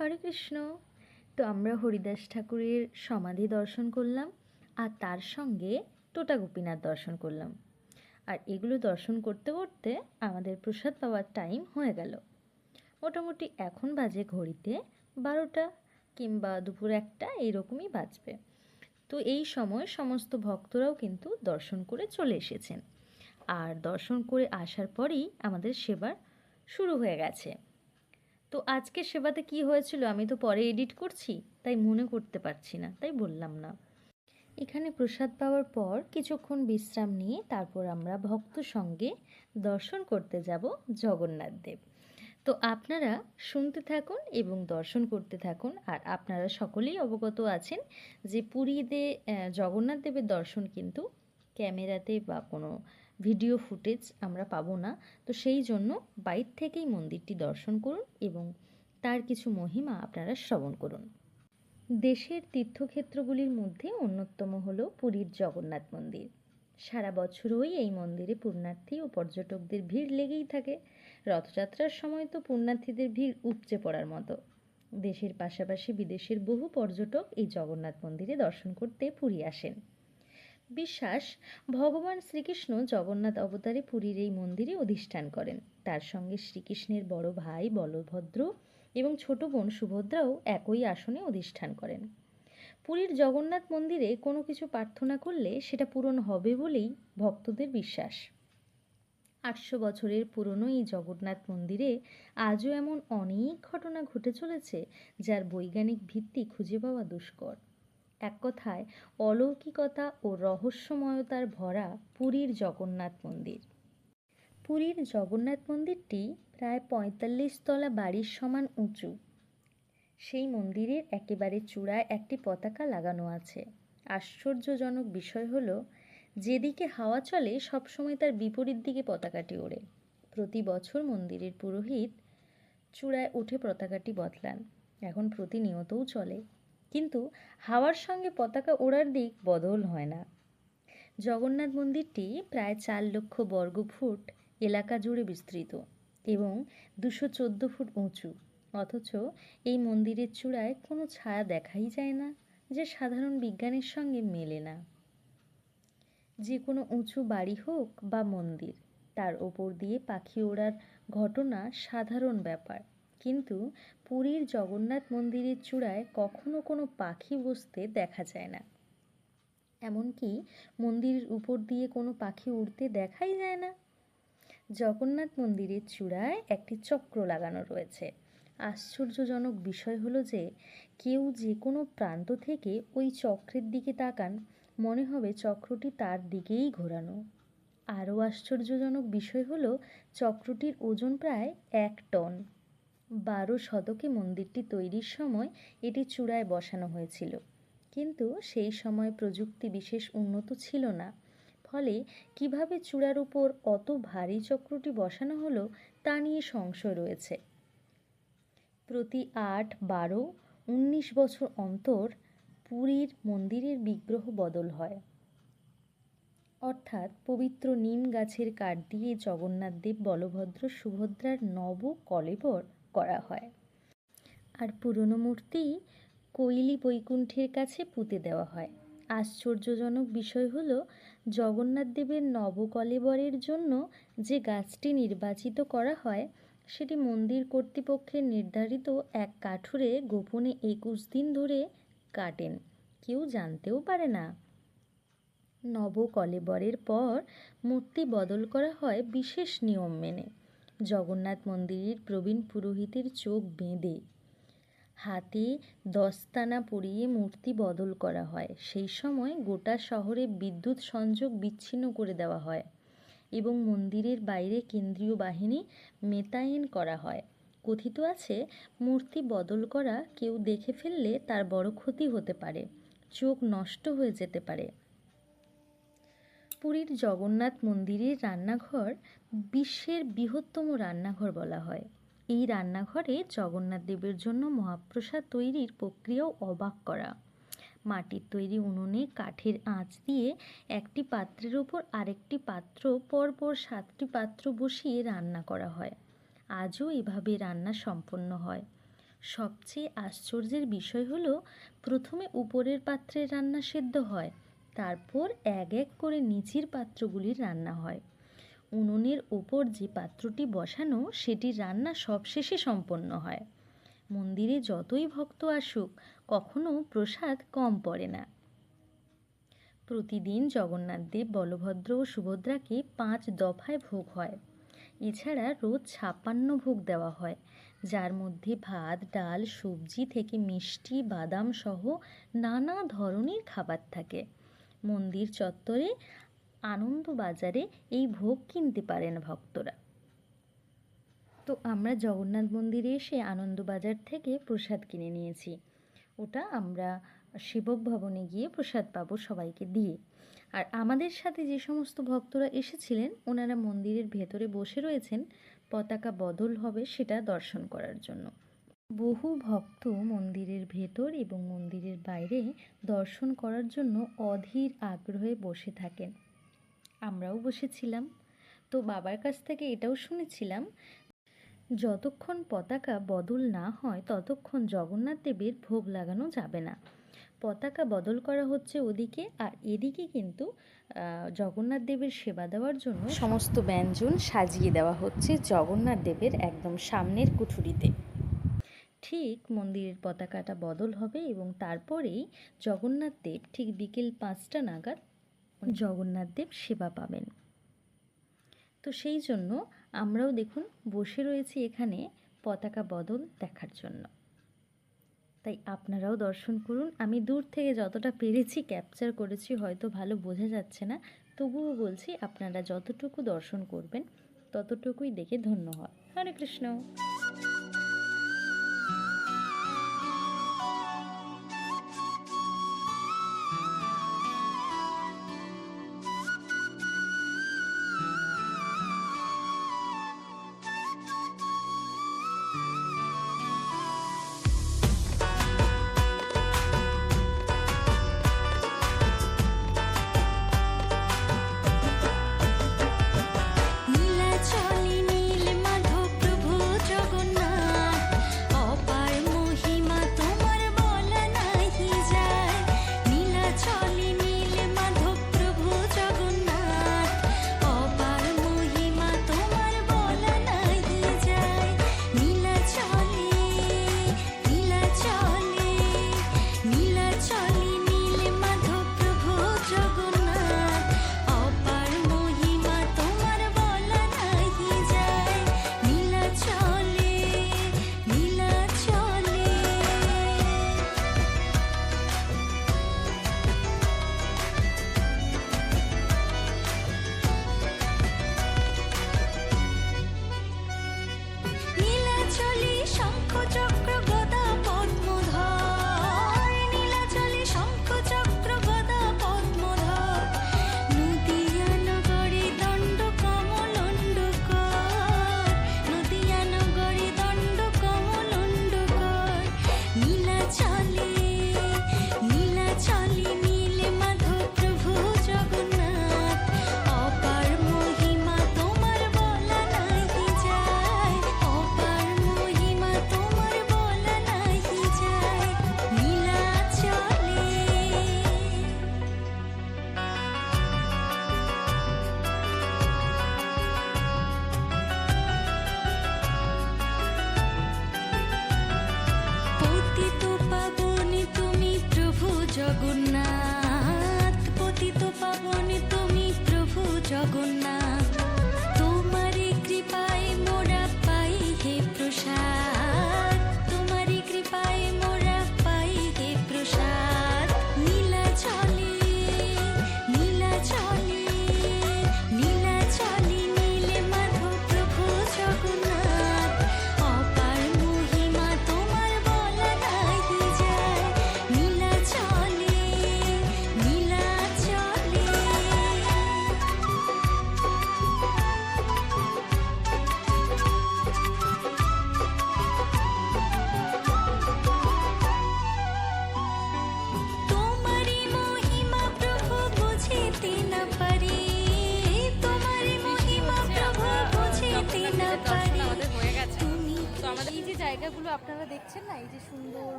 হরে কৃষ্ণ। তো আমরা হরিদাস ঠাকুরের সমাধি দর্শন করলাম আর তার সঙ্গে টোটা গোপীনাথ দর্শন করলাম। আর এগুলো দর্শন করতে করতে আমাদের প্রসাদ পাওয়ার টাইম হয়ে গেল। মোটামুটি এখন বাজে ঘড়িতে বারোটা কিংবা দুপুর একটা এইরকমই বাজবে। তো এই সময় সমস্ত ভক্তরাও কিন্তু দর্শন করে চলে এসেছেন। আর দর্শন করে আসার পরেই আমাদের সেবার শুরু হয়ে গেছে। তো আজকের সেবাতে কি হয়েছিল? আমি তো পরে এডিট করছি, তাই মনে করতে পারছি না, তাই বললাম না। এখানে প্রসাদ পাওয়ার পর কিছুক্ষণ বিশ্রাম নিয়ে তারপর আমরা ভক্ত সঙ্গে দর্শন করতে যাব জগন্নাথ দেব। তো আপনারা শুনতে থাকুন এবং দর্শন করতে থাকুন, আর আপনারা সকলেই অবগত আছেন যে পুরীতে জগন্নাথ দেবের দর্শন কিন্তু ক্যামেরাতে বা কোনো ভিডিও ফুটেজ আমরা পাবো না। তো সেই জন্য বাইর থেকেই মন্দিরটি দর্শন করুন এবং তার কিছু মহিমা আপনারা শ্রবণ করুন। দেশের তীর্থক্ষেত্রগুলির মধ্যে অন্যতম হল পুরীর জগন্নাথ মন্দির। সারা বছরই এই মন্দিরে পুণ্যার্থী ও পর্যটকদের ভিড় লেগেই থাকে। রথযাত্রার সময় তো পুণ্যার্থীদের ভিড় উপচে পড়ার মতো। দেশের পাশাপাশি বিদেশের বহু পর্যটক এই জগন্নাথ মন্দিরে দর্শন করতে পুরী আসেন। বিশ্বাস, ভগবান শ্রীকৃষ্ণ জগন্নাথ অবতারে পুরীর এই মন্দিরে অধিষ্ঠান করেন। তার সঙ্গে শ্রীকৃষ্ণের বড় ভাই বলভদ্র এবং ছোট বোন সুভদ্রাও একই আসনে অধিষ্ঠান করেন। পুরীর জগন্নাথ মন্দিরে কোনো কিছু প্রার্থনা করলে সেটা পূরণ হবে বলেই ভক্তদের বিশ্বাস। আটশো বছরের পুরনো এই জগন্নাথ মন্দিরে আজও এমন অনেক ঘটনা ঘটে চলেছে, যার বৈজ্ঞানিক ভিত্তি খুঁজে পাওয়া দুষ্কর। এক কথায়, অলৌকিকতা ও রহস্যময়তার ভরা পুরীর জগন্নাথ মন্দির। পুরীর জগন্নাথ মন্দিরটি প্রায় পঁয়তাল্লিশ তলা বাড়ির সমান উঁচু। সেই মন্দিরের একেবারে চূড়ায় একটি পতাকা লাগানো আছে। আশ্চর্যজনক বিষয় হলো, যেদিকে হাওয়া চলে, সবসময় তার বিপরীত দিকে পতাকাটি ওড়ে। প্রতি বছর মন্দিরের পুরোহিত চূড়ায় উঠে পতাকাটি বদলান। এখন প্রতিনিয়তও চলে। কিন্তু হাওয়ার সঙ্গে পতাকা ওড়ার দিক বদল হয় না। জগন্নাথ মন্দিরটি প্রায় চার লক্ষ বর্গ ফুট এলাকা জুড়ে বিস্তৃত এবং দুশো চোদ্দ ফুট উঁচু। অথচ এই মন্দিরের চূড়ায় কোনো ছায়া দেখাই যায় না যে সাধারণ বিজ্ঞানের সঙ্গে মেলে না। যে কোনো উঁচু বাড়ি হোক বা মন্দির, তার ওপর দিয়ে পাখি ওড়ার ঘটনা সাধারণ ব্যাপার। কিন্তু পুরীর জগন্নাথ মন্দিরের চূড়ায় কখনো কোনো পাখি বসতে দেখা যায় না। এমনকি মন্দিরের উপর দিয়ে কোনো পাখি উড়তে দেখাই যায় না। জগন্নাথ মন্দিরের চূড়ায় একটি চক্র লাগানো রয়েছে। আশ্চর্যজনক বিষয় হলো যে, কেউ যে কোনো প্রান্ত থেকে ওই চক্রের দিকে তাকান, মনে হবে চক্রটি তার দিকেই ঘোরানো। আরও আশ্চর্যজনক বিষয় হলো, চক্রটির ওজন প্রায় এক টন। বারো শতকে মন্দিরটি তৈরির সময় এটি চূড়ায় বসানো হয়েছিল। কিন্তু সেই সময় প্রযুক্তি বিশেষ উন্নত ছিল না। ফলে কীভাবে চূড়ার উপর অত ভারী চক্রটি বসানো হলো তা নিয়ে সংশয় রয়েছে। প্রতি আট বারো উনিশ বছর অন্তর পুরীর মন্দিরের বিগ্রহ বদল হয়। অর্থাৎ পবিত্র নিম গাছের কাঠ দিয়ে জগন্নাথ দেব, বলভদ্র, সুভদ্রার নব কলেবর করা হয়। আর পুরনো মূর্তি কৈলি বৈকুণ্ঠের কাছে পুঁতে দেওয়া হয়। আশ্চর্যজনক বিষয় হলো, জগন্নাথ দেবের নবকলেবরের জন্য যে গাছটি নির্বাচিত করা হয়, সেটি মন্দির কর্তৃপক্ষের নির্ধারিত এক কাঠুরে গোপনে একুশ দিন ধরে কাটেন। কেউ জানতেও পারে না। নবকলেবরের পর মূর্তি বদল করা হয় বিশেষ নিয়ম মেনে। জগন্নাথ মন্দিরের প্রবীণ পুরোহিতের চোখ বেঁধে হাতে দস্তানা পরিয়ে মূর্তি বদল করা হয়। সেই সময় গোটা শহরে বিদ্যুৎ সংযোগ বিচ্ছিন্ন করে দেওয়া হয় এবং মন্দিরের বাইরে কেন্দ্রীয় বাহিনী মেতায়েন করা হয়। কথিত আছে, মূর্তি বদল করা কেউ দেখে ফেললে তার বড় ক্ষতি হতে পারে, চোখ নষ্ট হয়ে যেতে পারে। পুরীর জগন্নাথ মন্দিরের রান্নাঘর বিশ্বের বৃহত্তম রান্নাঘর বলা হয়। এই রান্নাঘরে জগন্নাথ দেবের জন্য মহাপ্রসাদ তৈরির প্রক্রিয়াও অবাক করা। মাটির তৈরি উনুনে কাঠের আঁচ দিয়ে একটি পাত্রের ওপর আরেকটি পাত্র, পরপর সাতটি পাত্র বসিয়ে রান্না করা হয়। আজও এভাবে রান্না সম্পন্ন হয়। সবচেয়ে আশ্চর্যের বিষয় হলো, প্রথমে উপরের পাত্রে রান্না সেদ্ধ হয়। তারপর এক এক করে নিচের পাত্রগুলির রান্না হয়। উনুনের ওপর যে পাত্রটি বসানো, সেটির রান্না সবশেষে সম্পন্ন হয়। মন্দিরে যতই ভক্ত আসুক, কখনো প্রসাদ কম পড়ে না। প্রতিদিন জগন্নাথদেব বলভদ্র ও সুভদ্রাকে পাঁচ দফায় ভোগ হয়। এছাড়া রোজ ছাপ্পান্ন ভোগ দেওয়া হয়, যার মধ্যে ভাত, ডাল, সবজি থেকে মিষ্টি, বাদাম সহ নানা ধরনের খাবার থাকে। মন্দির চত্বরে, আনন্দবাজারে এই ভোগ কিনতে পারেন ভক্তরা। তো আমরা জগন্নাথ মন্দিরে এসে আনন্দবাজার থেকে প্রসাদ কিনে নিয়েছি। ওটা আমরা সেবক ভবনে গিয়ে প্রসাদ পাবো সবাইকে দিয়ে। আর আমাদের সাথে যে সমস্ত ভক্তরা এসেছিলেন, ওনারা মন্দিরের ভেতরে বসে রয়েছেন, পতাকা বদল হবে সেটা দর্শন করার জন্য। বহু ভক্ত মন্দিরের ভেতর এবং মন্দিরের বাইরে দর্শন করার জন্য অধীর আগ্রহে বসে থাকেন। আমরাও বসেছিলাম। তো বাবার কাছ থেকে এটাও শুনেছিলাম, যতক্ষণ পতাকা বদল না হয়, ততক্ষণ জগন্নাথ দেবের ভোগ লাগানো যাবে না। পতাকা বদল করা হচ্ছে ওদিকে, আর এদিকে কিন্তু জগন্নাথ দেবের সেবা দেওয়ার জন্য সমস্ত ব্যঞ্জন সাজিয়ে দেওয়া হচ্ছে জগন্নাথ দেবের একদম সামনের কুঠুরিতে। ঠিক মন্দিরের পতাকাটা বদল হবে এবং তারপরেই জগন্নাথ দেব ঠিক বিকেল পাঁচটা নাগাদ জগন্নাথ দেব সেবা পাবেন। তো সেই জন্য আমরাও দেখুন বসে রয়েছি এখানে পতাকা বদল দেখার জন্য। তাই আপনারাও দর্শন করুন। আমি দূর থেকে যতটা পেরেছি ক্যাপচার করেছি হয়তো ভালো বোঝা যাচ্ছে না। তবুও বলছি আপনারা যতটুকু দর্শন করবেন ততটুকুই দেখে ধন্য হয় হরে কৃষ্ণ। জগন্নাথ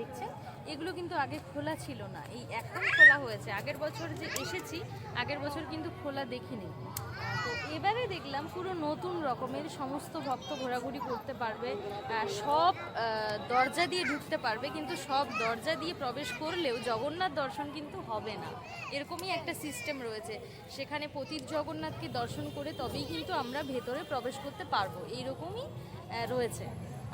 দেখছেন, এগুলো কিন্তু আগে খোলা ছিল না। এই এখন খোলা হয়েছে। আগের বছর যে এসেছি, আগের বছর কিন্তু খোলা দেখিনি। তো এবারে দেখলাম পুরো নতুন রকমের সমস্ত ভক্ত ঘোরাঘুরি করতে পারবে সব দরজা দিয়ে ঢুকতে পারবে, কিন্তু সব দরজা দিয়ে প্রবেশ করলেও জগন্নাথ দর্শন কিন্তু হবে না। এরকমই একটা সিস্টেম রয়েছে। সেখানে পতিত জগন্নাথকে দর্শন করে তবেই কিন্তু আমরা ভেতরে প্রবেশ করতে পারব। এইরকমই রয়েছে।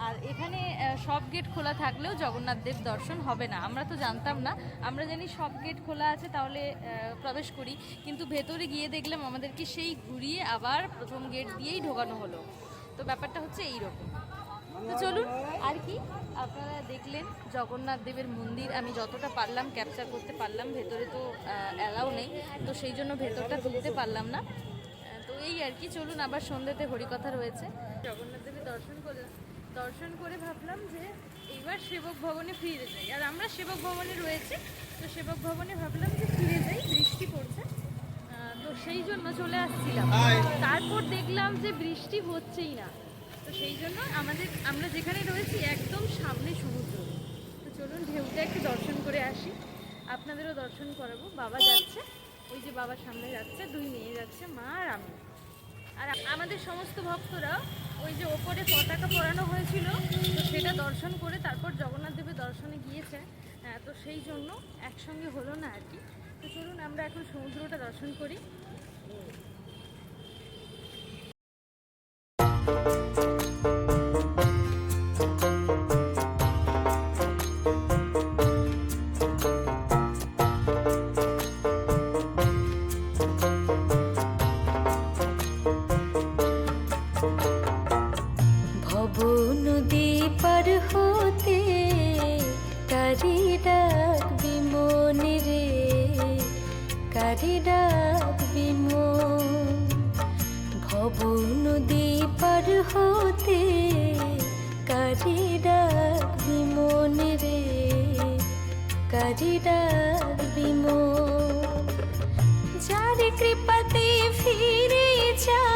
আর এখানে সব গেট খোলা থাকলেও জগন্নাথ দেব দর্শন হবে না। আমরা তো জানতাম না। আমরা জানি সব গেট খোলা আছে, তাহলে প্রবেশ করি। কিন্তু ভেতরে গিয়ে দেখলাম আমাদেরকে সেই ঘুরিয়ে আবার প্রথম গেট দিয়েই ঢোকানো হলো। তো ব্যাপারটা হচ্ছে এই রকম তো চলুন, আর কি? আপনারা দেখলেন জগন্নাথ দেবের মন্দির। আমি যতটা পারলাম ক্যাপচার করতে পারলাম, ভেতরে তো অ্যালাউ নেই। তো সেই জন্য ভেতরটা তুলতে পারলাম না। তো এই আর কি, চলুন আবার সন্ধ্যেতে হরিকথা রয়েছে। জগন্নাথ দেবের দর্শন করলাম দর্শন করে ভাবলাম যে এইবার সেবক ভবনে ফিরে যাই। আর আমরা সেবক ভবনে রয়েছি তো সেবক ভবনে ভাবলাম যে ফিরে যাই বৃষ্টি পড়ছে। তো সেই জন্য চলে আসছিলাম। তারপর দেখলাম যে বৃষ্টি হচ্ছেই না। তো সেই জন্য আমাদের আমরা যেখানে রয়েছি একদম সামনে সমুদ্র। তো চলুন ঢেউটা একটু দর্শন করে আসি। আপনাদেরও দর্শন করাবো। বাবা যাচ্ছে। ওই যে বাবা সামনে যাচ্ছে দুই মেয়ে যাচ্ছে মা আর আমি। আর আমাদের সমস্ত ভক্তরা ওই যে ওপরে পতাকা পরানো হয়েছিল, তো সেটা দর্শন করে তারপর জগন্নাথ দেবের দর্শনে গিয়েছে। তো সেই জন্য একসঙ্গে হলো না আর কি। তো চলুন, আমরা এখন সমুদ্রটা দর্শন করি। ভব নদী পার হতে কারি ডাক বিমন রে, কারি ডাক বিমন যার কৃপাতে ফিরে যাবি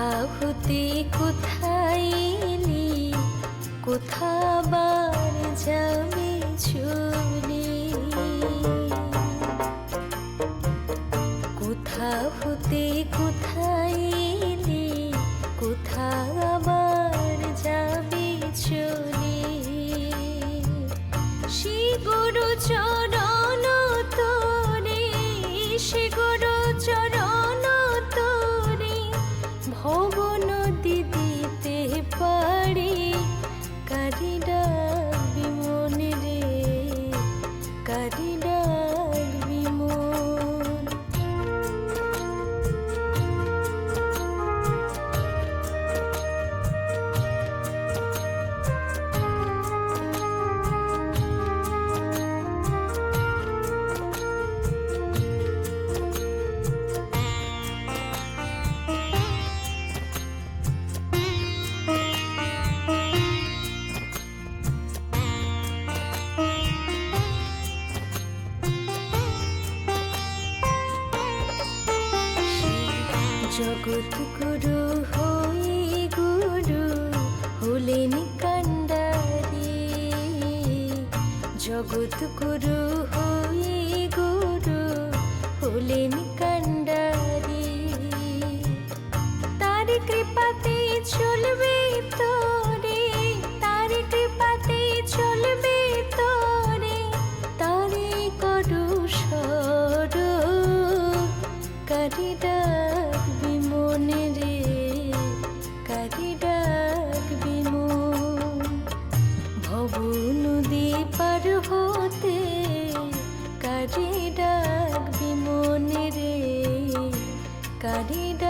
কোথা হতে কোথায় এলি? যাবে চলে Kadida